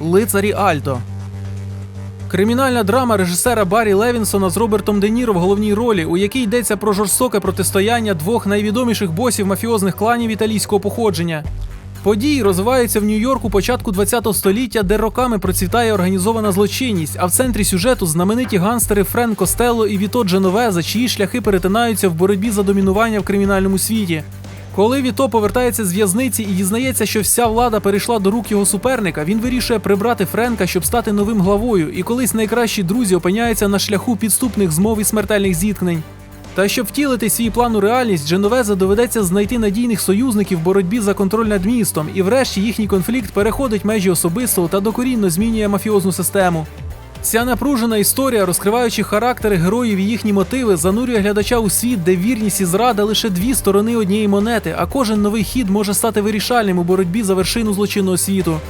Лицарі Альто. Кримінальна драма режисера Баррі Левінсона з Робертом Де Ніро в головній ролі, у якій йдеться про жорстоке протистояння двох найвідоміших босів мафіозних кланів італійського походження. Події розвиваються в Нью-Йорку початку ХХ століття, де роками процвітає організована злочинність, а в центрі сюжету знамениті ганстери Френ Костелло і Віто Дженовеза, чиї шляхи перетинаються в боротьбі за домінування в кримінальному світі. Коли Віто повертається з в'язниці і дізнається, що вся влада перейшла до рук його суперника, він вирішує прибрати Френка, щоб стати новим главою, і колись найкращі друзі опиняються на шляху підступних змов і смертельних зіткнень. Та щоб втілити свій план у реальність, Дженовеза доведеться знайти надійних союзників в боротьбі за контроль над містом, і врешті їхній конфлікт переходить межі особистого та докорінно змінює мафіозну систему. Ця напружена історія, розкриваючи характери героїв і їхні мотиви, занурює глядача у світ, де вірність і зрада лише дві сторони однієї монети, а кожен новий хід може стати вирішальним у боротьбі за вершину злочинного світу.